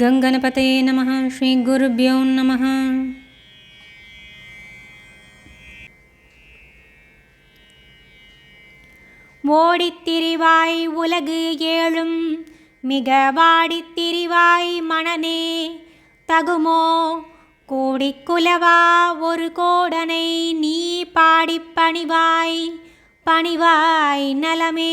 கங்கனபதே நம ஸ்ரீ குருபியோ நம ஓடித்திரிவாய் உலகு ஏழும் மிக வாடித்திரிவாய் மணனே தகுமோ கூடிக்குலவா ஒரு கோடனை நீ பணிவாய் பணிவாய் நலமே